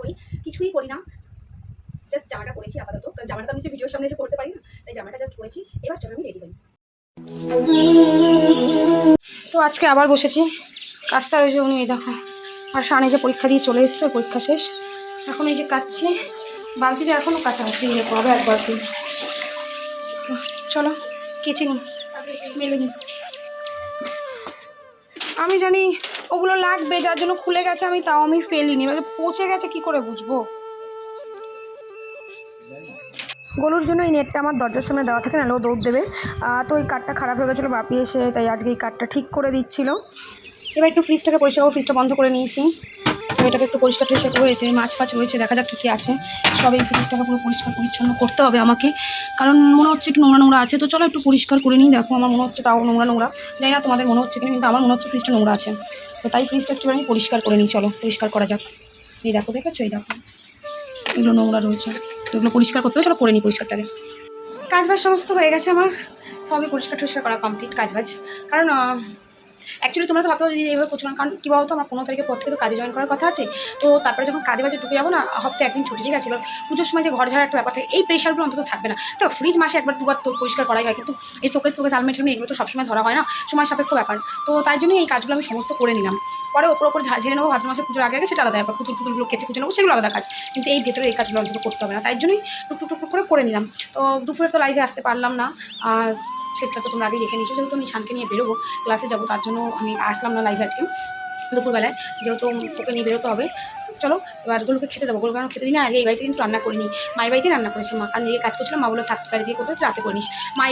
করি, কিছুই করি না। জাস্ট জামাটা পরেছি আপাতত। কারণ জামাটা আমি ভিডিওর সামনে এসে পড়তে পারি না। তাই জামাটা জাস্ট পরেছি। এবার চলো আমি রেডি হই তো আজকে আবার বসেছি। কাজটা রয়েছে উনি দেখো। আর সামনে যে পরীক্ষা দিয়ে চলে এসছে, পরীক্ষা শেষ। এখন এই যে কাচ্ছি বালতিটা এখনও কাছাকাছি নিয়ে হবে এক বালতি। চলো, কেচে নিই। মেলে নিই। আমি জানি ওগুলো লাগবে, যার জন্য খুলে গেছে আমি, তাও আমি ফেলিনি। এবার পচে গেছে, কি করে বুঝব? গলুর জন্য এই নেটটা আমার দরজার সামনে দেওয়া থাকে না ও দৌড় দেবে। তো এই কাঠটা খারাপ হয়ে গেছিল, বাপি এসে তাই আজকে এই কাঠটা ঠিক করে দিচ্ছিল। এবার একটু ফ্রিজটাকে পরিষ্কার করব ফ্রিজটা বন্ধ করে নিয়েছি। এটাকে একটু পরিষ্কার টরিষ্কার করে এতে মাছ ফাছ রয়েছে, দেখা যাক কী কী আছে। সব এই ফ্রিজটাকে পুরো পরিষ্কার পরিচ্ছন্ন করতে হবে আমাকে। কারণ মনে হচ্ছে একটু নোংরা নোংরা আছে, তো চলো একটু পরিষ্কার করে নিই, দেখো আমার মনে হচ্ছে তাও নোংরা নোংরা। জানি না তোমাদের মনে হচ্ছে কিনা, কিন্তু আমার মনে হচ্ছে ফ্রিজটা নোংরা আছে। তো তাই ফ্রিজটা একটু আমি পরিষ্কার করে নিই, চলো, পরিষ্কার করা যাক। এই দেখো, দেখেছ? এই দেখো। এগুলো নোংরা রয়েছে। তো এগুলো পরিষ্কার করতে হবে, চলো করে নিই পরিষ্কারটাকে। কাজবাজ সমস্ত হয়ে গেছে আমার। সবই পরিষ্কার টরিষ্কার করা কমপ্লিট কাজবাজ। কারণ অ্যাকচুয়ালি তোমরা তো ভাবতে পারো যে এইভাবে করছ না, কারণ কী বলতো, আমার পনেরো তারিখের পর থেকে তো কাজে জয়েন করার কথা আছে, তো তারপরে যখন কাজে বাজে ঢুকে যাব না হপ্তাহে একদিন ছুটি, ঠিক আছে? পুজোর সময় যে ঘর ঝাড়া একটা ব্যাপার থাকে, এই প্রেশারগুলো অন্তত থাকবে না। তো ফ্রিজ মাসে একবার দুবার তো পরিষ্কার করাই হয়, কিন্তু এই শোকেস ফোকেস আলমেট এগুলো তো সবসময় ধরা হয় না, সময় সাপেক্ষ ব্যাপার। তো তাই জন্যই এই কাজগুলো আমি সমস্ত করে নিলাম। পরে ওপর ওপর ঝেড়ে নেব, ভাদ্র মাসে পুজোর আগে আগে সেটা আলাদা ব্যাপার, পুতুল পুতুলগুলো কেচে কুচে নেব, সেগুলো আলাদা কাজ। কিন্তু এই ভেতরে এই কাজগুলো অন্তত করতে হবে না, তাই জন্যই টুকটুক টুকটুক করে করে নিলাম। তো দুপুরে তো লাইভে আসতে পারলাম না, আর সেটা তো তোমরা আগে দেখে নিয়েছো। যেহেতু আমি শানকে নিয়ে বেরোবো ক্লাসে যাব, তার জন্য আমি আসলাম না লাইভে আজকে। দুপুরবেলায়, যেহেতু ওকে নিয়ে বেরোতে হবে। চলো, এবার গরুকে খেতে দেবো। গরু কারণ খেতে দিই না? আগে এই বাড়িতে কিন্তু রান্না করিনি। মায়ের বাড়িতে রান্না করেছি। মা কারণ নিজে কাজ করছিলাম মা বলে থাকতে পারি দিয়ে করতে রাতে করে নিস।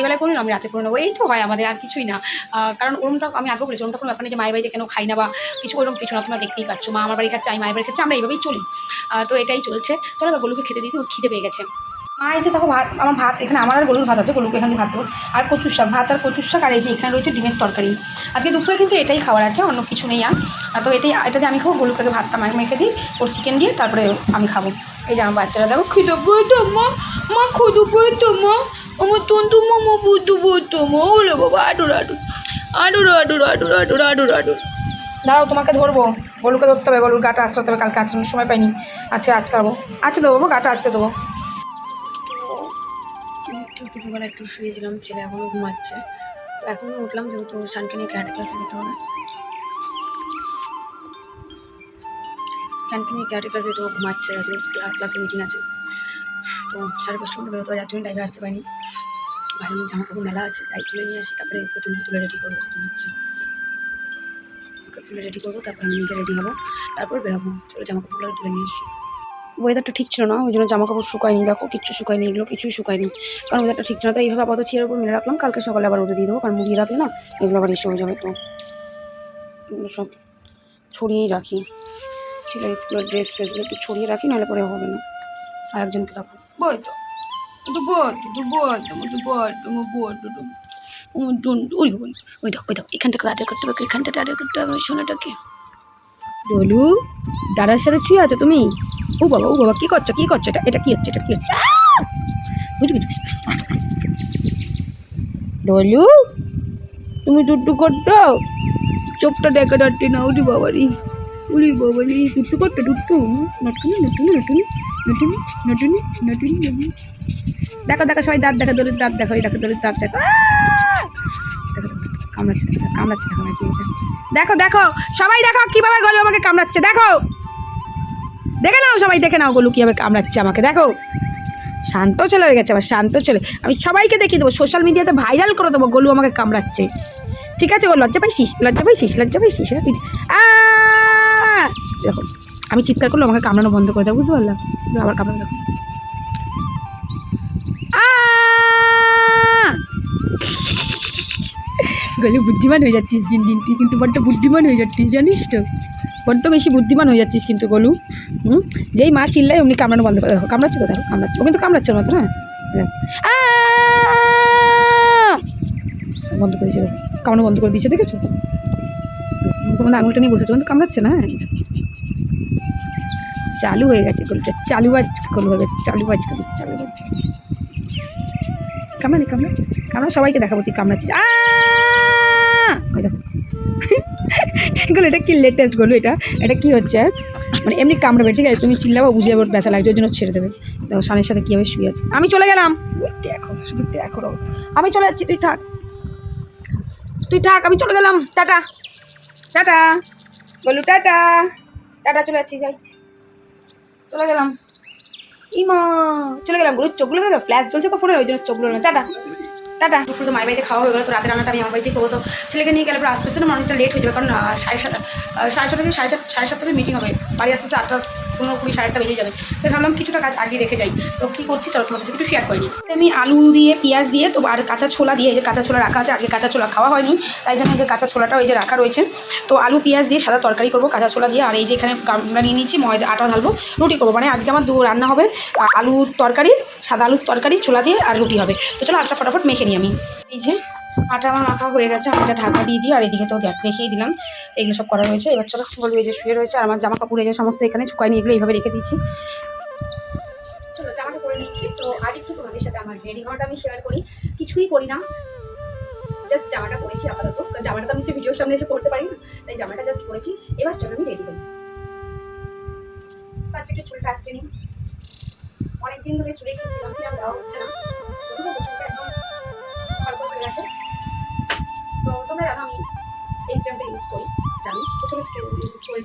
বেলায় করি আমি রাতে করে নেব। এই তো হয় আমাদের, আর কিছুই না। কারণ ওরমটা আমি আগেও বলেছি, ওরমটা কোনো ব্যাপার নেই যে মায়ের বাড়িতে কেন খাই না বা কিছু ওরকম কিছু না, তোমরা দেখতেই পাচ্ছ। মা আমার বাড়ি খাচ্ছে, আমি মায়ের বাড়ি খাচ্ছি, আমরা এইভাবেই চলি। তো এটাই চলছে। চলো, এবার গরুকে খেতে দিতে ওর খিদে পেয়ে গেছে। মা এই যে দেখো ভাত, আমার ভাত, এখানে আমার আর গরুর ভাত আছে, গরুকে এখানে ভাত আর কচুর শাক, ভাত আর কচুর শাক, আর এই যে এখানে রয়েছে ডিমের তরকারি। আজকে দুপুরে কিন্তু এটাই খাবার আছে, অন্য কিছু নেই আর। তো এটাই, এটাতে আমি খাব গরুকে ভাতটা মাখে মেখে দিই, ওর চিকেন দিয়ে, তারপরে আমি খাব। এই যে আমার বাচ্চারা দেখো, খিদে বইতো মা মা খুদু বইতো মা, আমার তন্তু মামা বুদ্ধু বইতো মা ওলে বাবা আডুর আডুর আডুর আডুর আডুর আডুর আডুর আডুর দাঁড়াও, তোমাকে ধরবো, গরুকে ধরতে হবে, গরুর গাটা আসতে হবে, কালকে আসানোর সময় পাইনি। আচ্ছা আজকে আরবো আচ্ছা দেবো গাটা আসতে দেবো। একটু দুপুরবেলা একটু শুয়েছিলাম, ছেলে এখনও ঘুমাচ্ছে। তো এখনও উঠলাম, যেহেতু শানকে নিয়ে ক্যারাটে ক্লাসে যেতে হবে। শানকে নিয়ে ক্যারাটে ক্লাসে যেতে ঘুমাচ্ছে ক্লাসে মিটিং আছে। তো সাড়ে পাঁচটা মধ্যে বেরোতে হবে, যার জন্য টাইমে আসতে পারিনি। বাইরে জামা কাপড় মেলা আছে, তাই তুলে নিয়ে আসি, তারপরে ওকে তুলে রেডি করব তো হচ্ছে। তুলে রেডি করব, তারপর আমি নিজে রেডি হব, তারপর বেরোবো, চলে জামা কাপড়গুলো তুলে নিয়ে আসি। ওয়েদারটা ঠিক ছিল না ওই জন্য জামা কাপড় শুকায়নি, দেখো, কিচ্ছু শুকায়নি, এগুলো কিছুই শুকায়নি। কারণ ওয়েদারটা ঠিক ছিল না তো এইভাবে আপাতত চেয়ারের উপর মেলে রাখলাম, কালকে সকালে আবার রোদে দিয়ে দেবো, কারণ মুড়িয়ে রাখলে না, এগুলো আবার এসে হয়ে যাবে তো। সব ছড়িয়েই রাখি। ছেলের স্কুলের ড্রেস ফ্রেসগুলো একটু ছড়িয়ে রাখি, নাহলে পরে হবে না। আর একজনকে দেখো বই তো ওই দেখো ওই দেখো, এখানটাকে আদায় করতে হবে এখানটাতে আদায় করতে হবে সোনাটাকে। ডলু দাদার সাথে শুয়ে আছো তুমি? ও বাবা ও বাবা কি করছ? কি করছ? এটা এটা কি হচ্ছে? এটা কি হচ্ছে! বুঝি বুঝি ডলু তুমি টুট্টু করতো চোখটা দেখা যাচ্ছে না উরি বাবারি। উরি বাবারি টুট্টু করতো টুট্টু নটুনি নটুনি নটুনি নটুনি নটুনি নটুনি দেখো দেখো সবাই দাঁত দেখো দড়ির দাঁত দেখো এই দেখো দড়ির দাঁত দেখো, কামড়াচ্ছে কামড়াচ্ছে দেখো নাকি। দেখো দেখো, সবাই দেখো কীভাবে গলু আমাকে কামড়াচ্ছে, দেখো। দেখে নাও সবাই, দেখে নাও গলু কীভাবে কামড়াচ্ছে আমাকে, দেখো। শান্ত ছেলে হয়ে গেছে, আবার শান্ত ছেলে আমি সবাইকে দেখিয়ে দেবো সোশ্যাল মিডিয়াতে ভাইরাল করে দেবো, গলু আমাকে কামড়াচ্ছে। ঠিক আছে ও লজ্জা পাইছিস? লজ্জা পাইছিস? লজ্জা পাইছিস! দেখো, আমি চিৎকার করলে আমাকে কামড়ানো বন্ধ করে দেবো বুঝতে পারলাম আবার কামড়ানো গলু বুদ্ধিমান হয়ে যাচ্ছিস, দিন দিন। তুই কিন্তু বড্ড বুদ্ধিমান হয়ে যাচ্ছিস, জানিস তো? বড্ড বেশি বুদ্ধিমান হয়ে যাচ্ছিস কিন্তু গলু। হুম? যেই মা চিল্লায় অমনি কামড়ানো বন্ধ করে দেখো কামড়াচ্ছে তো দেখো কামড়াচ্ছে। ও কিন্তু কামড়াচ্ছে ওর মতো হ্যাঁ বন্ধ করে দিয়েছে কামড়ানো বন্ধ করে দিয়েছে, দেখেছ? তোমাদের আঙুলটা নিয়ে বসেছো, কিন্তু কামড়াচ্ছে না হ্যাঁ? চালু হয়ে গেছে গলুটা, চালু বাজ গলু হয়ে গেছে, চালু বাজ গলু, চালু বাজ কামড়ানি কামড়া কামড়া। সবাইকে দেখাবো তুই কামড়াচ্ছিস। আহ! দেখো। এটা কি লেটেস্ট গলো এটা? এটা কি হচ্ছে? মানে এমনি কামড়াবে, ঠিক আছে? তুমি চিল্লাবো, বুঝে যাব ব্যথা লাগছে, ওই জন্য ছেড়ে দেবে। দেখো, সানের সাথে কীভাবে শুয়ে আছে। আমি চলে গেলাম। দেখো, শুধু দেখো আমি চলে যাচ্ছি, তুই থাক। তুই থাক, আমি চলে গেলাম। টাটা। টাটা। বলু টাটা। টাটা, চলে যাচ্ছি, যাই। চলে গেলাম। ইমা, চলে গেলাম গুরুর চোখগুলো ফ্ল্যাশ চলছে তো ফোনের, ওই জন্য চোখগুলো টাটা। টাটা। শুধু মায়ের বাড়িতে খাওয়া হয়ে গেলো, তো রাতের রান্নাটা আমি আমার বাড়িতেই করব। তো ছেলেকে নিয়ে গেলে পরে আসতে আসতে না অনেকটা লেট হয়ে যাবে, কারণ সাড়ে সাত সাড়ে ছটা থেকে সাড়ে সাত, সাড়ে সাতটা মিটিং হবে। বাড়ি আসতে আসতে আটটা পনেরো কুড়ি সাড়ে আটটা বেজে যাবে। তো ভাবলাম কিছুটা কাজ আগে রেখে যাই। তো কী করছি? চলো তোমাদের একটু শেয়ার করিনি আমি আলু দিয়ে, পেঁয়াজ দিয়ে, তো আর কাঁচা ছোলা দিয়ে, এই যে কাঁচা ছোলা রাখা আছে, আজকে কাঁচা ছোলা খাওয়া হয়নি। তাই জন্য এই যে কাঁচা ছোলাটা ওই যে রাখা রয়েছে। তো আলু, পেঁয়াজ দিয়ে সাদা তরকারি করব, কাঁচা ছোলা দিয়ে। আর এই যে এখানে আমরা নিয়ে নিচ্ছি ময়দা, আটা ঢালবো, রুটি করব। মানে আজকে আমার দু রান্না হবে। আ- আলুর তরকারি, সাদা আলুর তরকারি, ছোলা দিয়ে আর রুটি হবে। তো চলো আটা ফটাফট মেখে নিই আমি। এই যে আটা আমার মাখা হয়ে গেছে, আমি এটা ঢাকা দিয়ে দিই, আর এদিকে তো দেখ, দেখিয়ে দিলাম, এগুলো সব করা রয়েছে। এবার চলো বলব যে শুয়ে রয়েছে, আর আমার জামা কাপড় এই যে সমস্ত এখানে শুকাই নিয়ে এগুলো এইভাবে রেখে দিচ্ছি চলো, জামাটা পরে নিচ্ছি তো আজ একটু তোমাদের সাথে আমার রেডি হওয়াটা আমি শেয়ার করি। কিছুই করি না। জাস্ট জামাটা পরেছি আপাতত। জামাটা তো আমি সে ভিডিওর সামনে এসে পড়তে পারি না, তাই জামাটা জাস্ট পরেছি। এবার চলো, আমি রেডি হই। ফার্স্ট একটু চুলটা আসছে নি অনেকদিন ধরে চুলে সিরাম ফিরাম দেওয়া হচ্ছে না। চুলটা একদম হয়ে গেছে তো তোমরা জানো আমি এই সিরামটা ইউজ করি জানি। প্রথমে ইউজ করি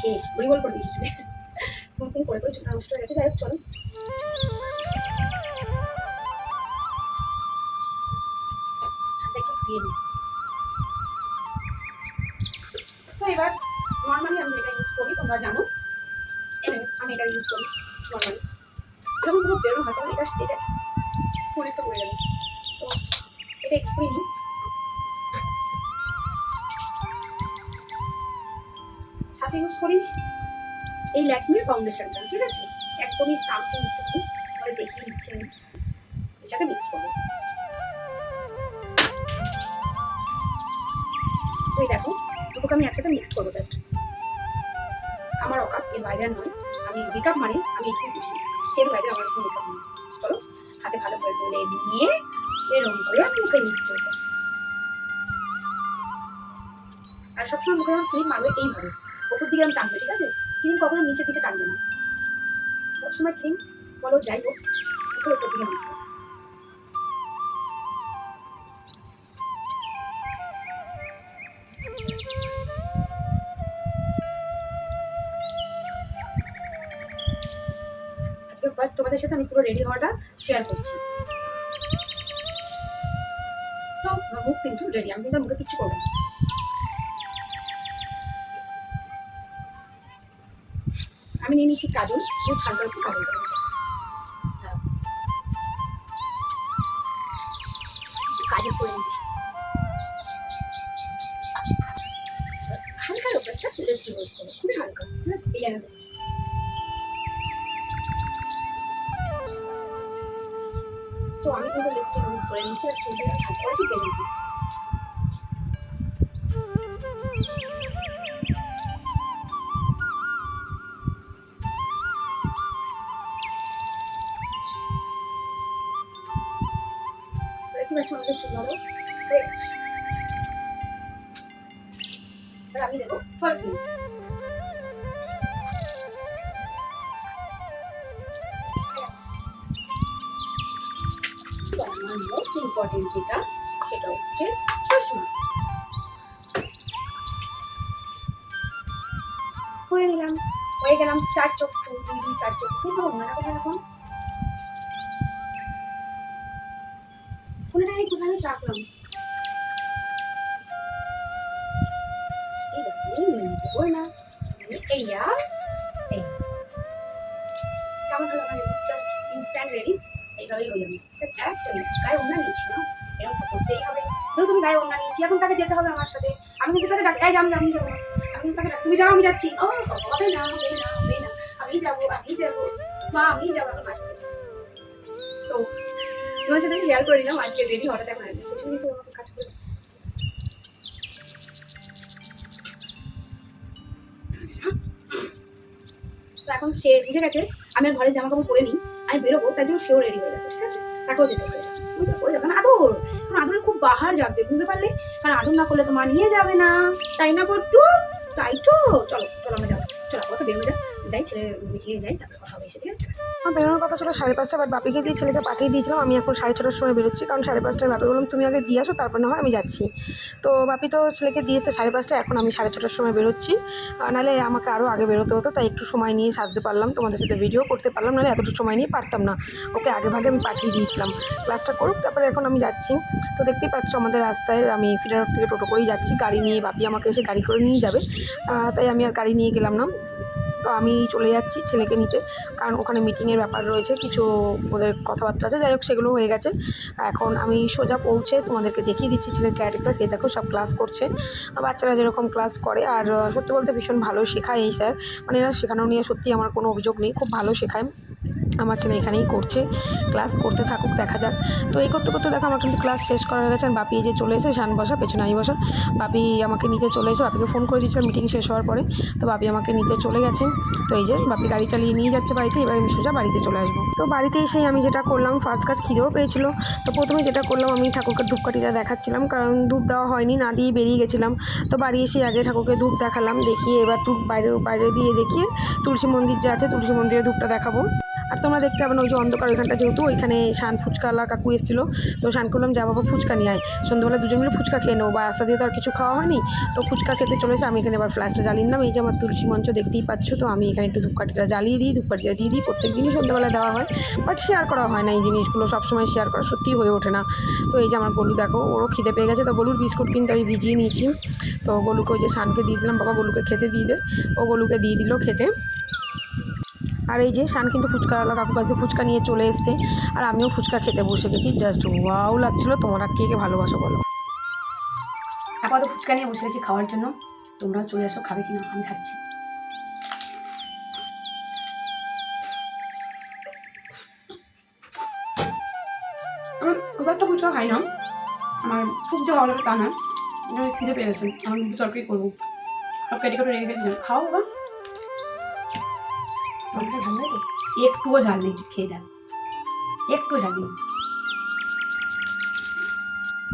শেষ ভরিবল করে দিয়েছি চুলে। স্মুথিং করে করে চুলটা নষ্ট হয়ে গেছে যাই হোক, চলো। তো এবার নর্মালি আমি এটা ইউজ করি, তোমরা জানো। আমি এটা ইউজ করি নর্মালি যখন পুরো বেরোনো হয়, তখন এটা এটা অনেকটা পড়ে যাবে। তো এটা একটু সাথে ইউজ করি। এই ল্যাকমির ফাউন্ডেশনটা ঠিক আছে? একদমই সামথিং একটু তোমাদের দেখিয়ে দিচ্ছি আমি। এর সাথে মিক্স করব। তুই দেখো, দুটোকে আমি একসাথে মিক্স করব জাস্ট আমার অকাপ, এর বাইরে নয়। আমি মেকআপ মানে আমি একটু বুঝি এর বাইরে আমার কোনো মেকআপ নেই। চলো, হাতে ভালো করে ডলে নিয়ে এরকম করে আমি মুখে মিক্স করব। আর সবসময় মুখে আমার ক্রিম মারবে এইভাবে ওপর দিকে আমি টানবে, ঠিক আছে? ক্রিম কখনো নিচের দিকে টানবে না। সবসময় ক্রিম বলো যাই হোক মুখের ওপর দিকে ফার্স্ট তোমাদের সাথে আমি পুরো রেডি হওয়াটা শেয়ার করছি। তো আমার মুখ কিন্তু রেডি আমি কিন্তু আর মুখে কিচ্ছু করব না। আমি নিয়ে নিচ্ছি কাজল জাস্ট হালকা একটু কাজল করে। কাজল করে নিচ্ছি। হালকার উপর একটা লিপস্টিক ইউজ খুবই হালকা, ঠিক আছে? এই তো আমি কিন্তু লিপস্টিক ইউজ করে নিচ্ছি, আর চুলটা হালকা একটু বেঁধে দিই মোস্ট ইম্পর্টেন্ট যেটা, সেটা হচ্ছে চশমা। করে নিলাম হয়ে গেলাম চার চক্ষু দুই দুই চার চক্ষু। কিন্তু অন্যটা কোথায় এখন? আমি কোথায় রাখলাম এইভাবেই হয়ে যাবে অ্যাকচুয়ালি গায়ে ওড়না নিচ্ছি না এরকম তো করতেই হবে। যেহেতু তুমি গায়ে ওড়না নিয়েছি, এখন তাকে যেতে হবে আমার সাথে। আমি কিন্তু তাকে ডাক এই যাম যাম যাব। না। আমি তাকে ডাক- তুমি যাও, আমি যাচ্ছি। ও, হবে না হবে না হবে না আমি যাব আমি যাব। মা, আমি যাব এখন মাসে তো, তোমার সাথে শেয়ার করে নিলাম, আজকে রেডি হঠাৎ এখন একদম কিছু আমাকে কাজ করে এখন সে বুঝে গেছে। আমি ঘরের জামা কাপড় পরে নিই আমি বেরোবো তার জন্য সেও রেডি হয়ে যাচ্ছে, ঠিক আছে? তাকেও যেতে হবে? ওই না আদর কারণ আদরের খুব বাহার জাগবে, বুঝতে পারলে? কারণ আদর না করলে তো মানিয়ে যাবে না। তাই না বট্টু তাই তো? চলো চলো, আমরা যাব। যাই ছেলে মিটিংয়ে যাই, তারপরে আমার বেরোনোর কথা ছিল সাড়ে পাঁচটা বাট বাপিকে দিয়ে ছেলেকে পাঠিয়ে দিয়েছিলাম। আমি এখন সাড়ে ছটার সময় বেরোচ্ছি, কারণ সাড়ে পাঁচটায় বাপি বললাম, তুমি আগে দিয়ে আসো, তারপর না হয় আমি যাচ্ছি। তো বাপি তো ছেলেকে দিয়েছে সাড়ে পাঁচটা এখন আমি সাড়ে ছটার সময় বেরোচ্ছি। নাহলে আমাকে আরও আগে বেরোতে হতো, তাই একটু সময় নিয়ে সাজতে পারলাম, তোমাদের সাথে ভিডিও করতে পারলাম, নাহলে এতটুকু সময় নিয়ে পারতাম না। ওকে আগে ভাগে আমি পাঠিয়ে দিয়েছিলাম ক্লাসটা করুক, তারপরে এখন আমি যাচ্ছি। তো দেখতেই পাচ্ছ আমাদের রাস্তায়, আমি ফিডার থেকে টোটো করেই যাচ্ছি, গাড়ি নিয়ে বাপি আমাকে এসে গাড়ি করে নিয়ে যাবে। তাই আমি আর গাড়ি নিয়ে গেলাম না। তো আমি চলে যাচ্ছি ছেলেকে নিতে। কারণ ওখানে মিটিংয়ের ব্যাপার রয়েছে, কিছু ওদের কথাবার্তা আছে, যাই হোক সেগুলো হয়ে গেছে। এখন আমি সোজা পৌঁছে তোমাদেরকে দেখিয়ে দিচ্ছি ছেলের ক্যারেক্টার ক্লাস দেখো সব ক্লাস করছে। বাচ্চারা যেরকম ক্লাস করে, আর, সত্যি বলতে ভীষণ ভালো শেখায় এই স্যার মানে এরা শেখানো নিয়ে সত্যি আমার কোনো অভিযোগ নেই, খুব ভালো শেখায়। আমার ছেলে এখানেই করছে ক্লাস করতে থাকুক, দেখা যাক। তো এই করতে করতে দেখো আমার কিন্তু ক্লাস শেষ করা হয়ে গেছে আর বাপি যে চলে এসে শান বসা, পেছনে আমি বসা। বাপি আমাকে নিতে চলে এসে, বাপিকে ফোন করে দিয়েছিলাম মিটিং শেষ হওয়ার পরে। তো বাপি আমাকে নিতে চলে গেছেন তো এই যে বাপি গাড়ি চালিয়ে নিয়ে যাচ্ছে বাড়িতে, এবার আমি সোজা বাড়িতে চলে আসব। তো বাড়িতে এসেই আমি যেটা করলাম ফার্স্ট কাজ খিদেও পেয়েছিল। তো প্রথমে যেটা করলাম, আমি ঠাকুরকে ধূপকাঠিটা দেখাচ্ছিলাম, কারণ দুধ দেওয়া হয়নি, না দিয়ে বেরিয়ে গেছিলাম। তো বাড়ি এসে আগে ঠাকুরকে ধূপ দেখালাম, দেখিয়ে এবার তুল বাইরে বাইরে দিয়ে দেখিয়ে তুলসী মন্দির যে আছে, তুলসী মন্দিরে ধূপটা দেখাবো। আর তোমরা দেখতে পাবে না, ওই যে অন্ধকার ওইখানটা যেহেতু, ওইখানে শান ফুচকাওয়ালা কাকু এসেছিল। তো শান করলাম, যা বাবা, ফুচকা নিয়ে আয়। সন্ধ্যাবেলা দুজন মিলে ফুচকা খেয়ে নেব। বা রাস্তা দিয়ে তো আর কিছু খাওয়া হয়নি। তো ফুচকা খেতে চলেছে, আমি এখানে এবার ফ্ল্যাশটা জ্বালিয়ে নিলাম। এই যে আমার তুলসী মঞ্চ দেখতেই পাচ্ছ, তো আমি এখানে একটু ধূপকাঠিটা জ্বালিয়ে দিই, ধূপকাঠিটা দিয়ে দিই। প্রত্যেক দিনই সন্ধ্যাবেলা দেওয়া হয় বাট শেয়ার করা হয় না এই জিনিসগুলো। সবসময় শেয়ার করা সত্যিই হয়ে ওঠে না। তো এই যে আমার গলু, দেখো, ওরও খিদে পেয়ে গেছে। তো গলুর বিস্কুট কিন্তু আমি ভিজিয়ে নিয়েছি। তো গলুকে ওই যে শানকে দিয়ে দিলাম, বাবা, গলুকে খেতে দিয়ে দে। ও গলুকে দিয়ে দিল খেতে। আর এই যে শান কিন্তু ফুচকাওয়ালা কাকু কাছে ফুচকা নিয়ে চলে এসছে। আর আমিও ফুচকা খেতে বসে গেছি। জাস্ট ওয়াও লাগছিল। তোমরা কে কে ভালোবাসো বলো। আপাতত ফুচকা নিয়ে বসে গেছি খাওয়ার জন্য। তোমরাও চলে আসো খাবে কিনা আমি খাচ্ছি। খুব একটা ফুচকা খাই না। আমার খুব যে ভালো লাগে তা না। খিদে পেয়ে গেছে। আমি তরকারি করব। সব কেটে কেটে রেখে গেছিলাম খাও বাবা একটুও ঝাল নেই খেয়ে দেখ। একটু ঝাল নেই।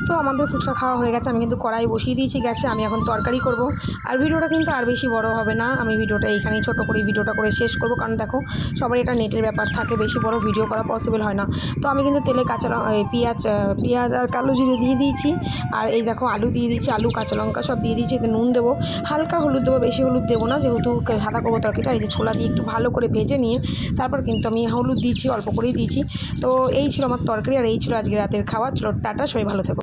তো আমাদের ফুচকা খাওয়া হয়ে গেছে। আমি কিন্তু কড়াই বসিয়ে দিয়েছি গ্যাসে, আমি এখন তরকারি করব। আর ভিডিওটা কিন্তু আর বেশি বড় হবে না। আমি ভিডিওটা এইখানেই ছোট করে ভিডিওটা করে শেষ করব। কারণ দেখো সবার এটা নেটের ব্যাপার থাকে, বেশি বড় ভিডিও করা পসিবল হয় না। তো আমি কিন্তু তেলে কাঁচা পেঁয়াজ পেঁয়াজ আর কালো জিরে দিয়ে দিয়েছি। আর এই দেখো, আলু দিয়ে দিয়েছি, আলু, কাঁচা লঙ্কা সব দিয়ে দিয়েছি। এতে নুন দেবো। হালকা হলুদ দেবো, বেশি হলুদ দেবো না। যেহেতু সাদা করব তরকারিটা, এই যে ছোলা দিয়ে একটু ভালো করে ভেজে নিয়ে তারপর কিন্তু আমি হলুদ দিয়েছি, অল্প করেই দিয়েছি। তো এই ছিল আমার তরকারি আর এই ছিল আজকে রাতের খাবার। চলো, টাটা, সবাই ভালো থেকো।